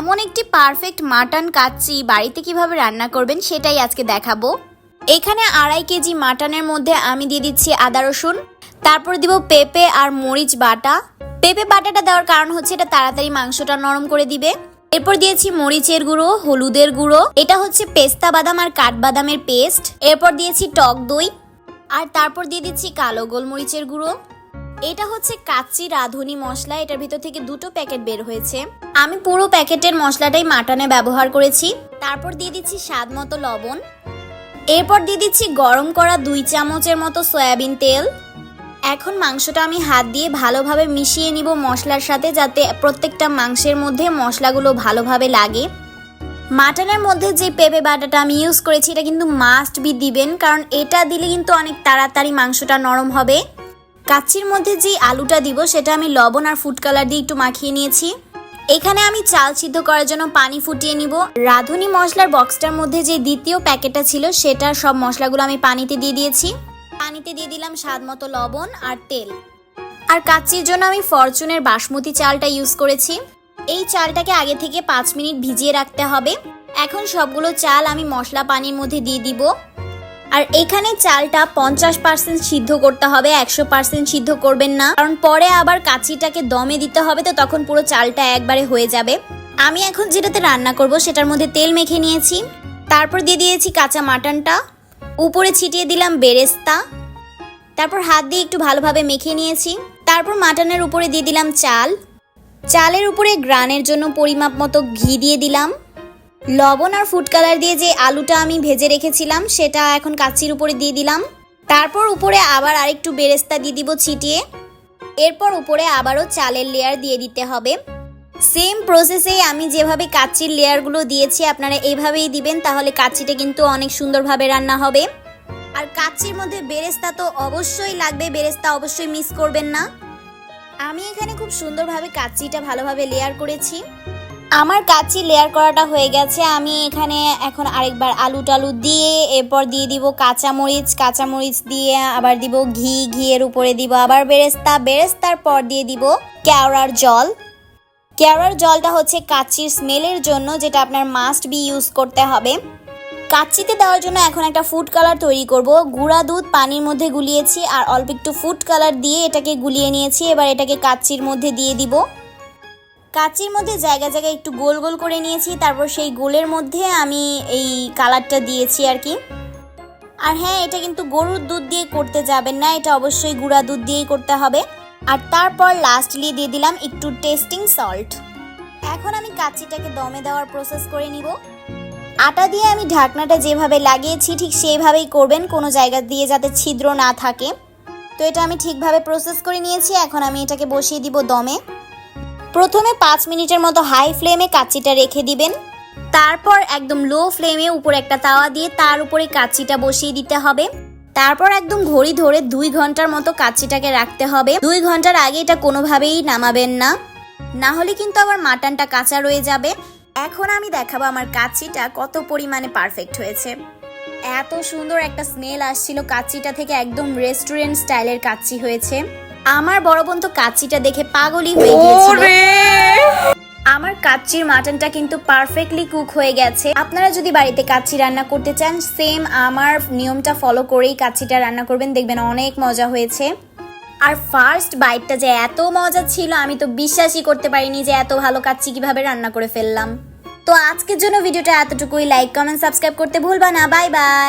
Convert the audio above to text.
এমন একটি perfect mutton kacchi বাড়িতে কীভাবে রান্না করবেন সেটাই আজকে দেখাবো। এখানে আড়াই কেজি মাটনের মধ্যে আমি দিয়ে দিচ্ছি আদা রসুন, তারপর দিব পেঁপে আর মরিচ বাটা। পেঁপে বাটাটা দেওয়ার কারণ হচ্ছে এটা তাড়াতাড়ি মাংসটা নরম করে দিবে। এরপর দিয়েছি মরিচের গুঁড়ো, হলুদের গুঁড়ো। এটা হচ্ছে পেস্তা বাদাম আর কাঠবাদামের পেস্ট। এরপর দিয়েছি টক দই। আর তারপর দিয়ে দিচ্ছি কালো গোলমরিচের গুঁড়ো। এটা হচ্ছে কাচ্চি রাঁধুনি মশলা, এটার ভিতর থেকে দুটো প্যাকেট বের হয়েছে। আমি পুরো প্যাকেটের মশলাটাই মাটনে ব্যবহার করেছি। তারপর দিয়ে দিচ্ছি স্বাদ মতো লবণ। এরপর দিয়ে দিচ্ছি গরম করা দুই চামচের মতো সয়াবিন তেল। এখন মাংসটা আমি হাত দিয়ে ভালোভাবে মিশিয়ে নিব মশলার সাথে, যাতে প্রত্যেকটা মাংসের মধ্যে মশলাগুলো ভালোভাবে লাগে। মাটনের মধ্যে যে পেঁপে বাটাটা আমি ইউজ করেছি, এটা কিন্তু মাস্ট বি দিবেন, কারণ এটা দিলে কিন্তু অনেক তাড়াতাড়ি মাংসটা নরম হবে। কাচ্চির মধ্যে যে আলুটা দিব, সেটা আমি লবণ আর ফুড কালার দিয়ে একটু মাখিয়ে নিয়েছি। এখানে আমি চাল সিদ্ধ করার জন্য পানি ফুটিয়ে নিব। রাঁধুনি মশলার বক্সটার মধ্যে যে দ্বিতীয় প্যাকেটটা ছিল, সেটার সব মশলাগুলো আমি পানিতে দিয়ে দিয়েছি। পানিতে দিয়ে দিলাম স্বাদ মতো লবণ আর তেল। আর কাচ্চির জন্য আমি ফরচুনের বাসমতি চালটা ইউজ করেছি। এই চালটাকে আগে থেকে পাঁচ মিনিট ভিজিয়ে রাখতে হবে। এখন সবগুলো চাল আমি মশলা পানির মধ্যে দিয়ে দিব। আর এখানে চালটা পঞ্চাশ পার্সেন্ট সিদ্ধ করতে হবে, একশো পার্সেন্ট সিদ্ধ করবেন না। কারণ পরে আবার কাচিটাকে দমে দিতে হবে, তো তখন পুরো চালটা একবারে হয়ে যাবে। আমি এখন যেটাতে রান্না করব, সেটার মধ্যে তেল মেখে নিয়েছি। তারপর দিয়ে দিয়েছি কাঁচা মাটনটা। উপরে ছিটিয়ে দিলাম বেরেস্তা। তারপর হাত দিয়ে একটু ভালোভাবে মেখে নিয়েছি। তারপর মাটনের উপরে দিয়ে দিলাম চাল। চালের উপরে গ্রানের জন্য পরিমাপ মতো ঘি দিয়ে দিলাম। লবণ আর ফুড কালার দিয়ে যে আলুটা আমি ভেজে রেখেছিলাম, সেটা এখন কাচ্চির উপরে দিয়ে দিলাম। তারপর উপরে আবার আরেকটু বেরেস্তা দিয়ে দিব ছিটিয়ে। এরপর উপরে আবারও চালের লেয়ার দিয়ে দিতে হবে। সেম প্রসেসে আমি যেভাবে কাচ্চির লেয়ারগুলো দিয়েছি, আপনারা এইভাবেই দিবেন, তাহলে কাচ্চিটা কিন্তু অনেক সুন্দরভাবে রান্না হবে। আর কাচ্চির মধ্যে বেরেস্তা তো অবশ্যই লাগবে, বেরেস্তা অবশ্যই মিস করবেন না। আমি এখানে খুব সুন্দরভাবে কাচ্চিটা ভালোভাবে লেয়ার করেছি। আমার কাচ্চি লেয়ার করাটা হয়ে গেছে। আমি এখানে এখন আরেকবার আলু টালু দিয়ে এরপর দিয়ে দিব কাঁচামরিচ। কাঁচামরিচ দিয়ে আবার দিব ঘি, ঘিয়ের উপরে দিব আবার বেরেস্তা। বেরেস্তার পর দিয়ে দিব কেওড়ার জল। কেওড়ার জলটা হচ্ছে কাচ্চির স্মেলের জন্য, যেটা আপনার মাস্ট বি ইউজ করতে হবে। কাচ্চিতে দেওয়ার জন্য এখন একটা ফুড কালার তৈরি করব। গুঁড়া দুধ পানির মধ্যে গুলিয়েছি আর অল্প একটু ফুড কালার দিয়ে এটাকে গুলিয়ে নিয়েছি। এবার এটাকে কাচ্চির মধ্যে দিয়ে দিব। কাচির মধ্যে জায়গা জায়গায় একটু গোল গোল করে নিয়েছি, তারপর সেই গোলের মধ্যে আমি এই কালারটা দিয়েছি আর কি। আর হ্যাঁ এটা কিন্তু গরুর দুধ দিয়ে করতে যাবেন না, এটা অবশ্যই গুঁড়া দুধ দিয়েই করতে হবে। আর তারপর লাস্টলি দিয়ে দিলাম একটু টেস্টিং সল্ট এখন আমি কাচিটাকে দমে দেওয়ার প্রসেস করে নিব। আটা দিয়ে আমি ঢাকনাটা যেভাবে লাগিয়েছি, ঠিক সেইভাবেই করবেন, কোনো জায়গা দিয়ে যাতে ছিদ্র না থাকে। তো এটা আমি ঠিকভাবে প্রসেস করে নিয়েছি, এখন আমি এটাকে বসিয়ে দিব দমে। প্রথমে পাঁচ মিনিটের মতো হাই ফ্লেমে কাচ্চিটা রেখে দিবেন। তারপর একদম লো ফ্লেমে উপরে একটা তাওয়া দিয়ে তার উপরে কাচ্চিটা বসিয়ে দিতে হবে। তারপর একদম ঘড়ি ধরে দুই ঘণ্টার মতো কাচ্চিটাকে রাখতে হবে। দুই ঘণ্টার আগে এটা কোনোভাবেই নামাবেন না। না হলে কিন্তু আবার মাটনটা কাঁচা রয়ে যাবে। এখন আমি দেখাবো আমার কাচ্চিটা কত পরিমাণে পারফেক্ট হয়েছে। এত সুন্দর একটা স্মেল আসছিল কাচ্চিটা থেকে, একদম রেস্টুরেন্ট স্টাইলের কাচ্চি হয়েছে। আমার বড় বোন তো কাচ্চিটা দেখে পাগলই হয়ে গিয়েছিল। আমার কাচ্চির মাটনটা কিন্তু পারফেক্টলি কুক হয়ে গেছে। আপনারা যদি বাড়িতে কাচ্চি রান্না করতে চান সেম আমার নিয়মটা ফলো করেই কাচ্চিটা রান্না করবেন। দেখবেন অনেক মজা হয়েছে। আর ফার্স্ট বাইটটা যে এত মজা ছিল আমি তো বিশ্বাসই করতে পারিনি যে এত ভালো কাচ্চি কীভাবে রান্না করে ফেললাম। তো আজকের জন্য ভিডিওটা এতটুকুই। লাইক কমেন্ট সাবস্ক্রাইব করতে ভুলবা না। Bye bye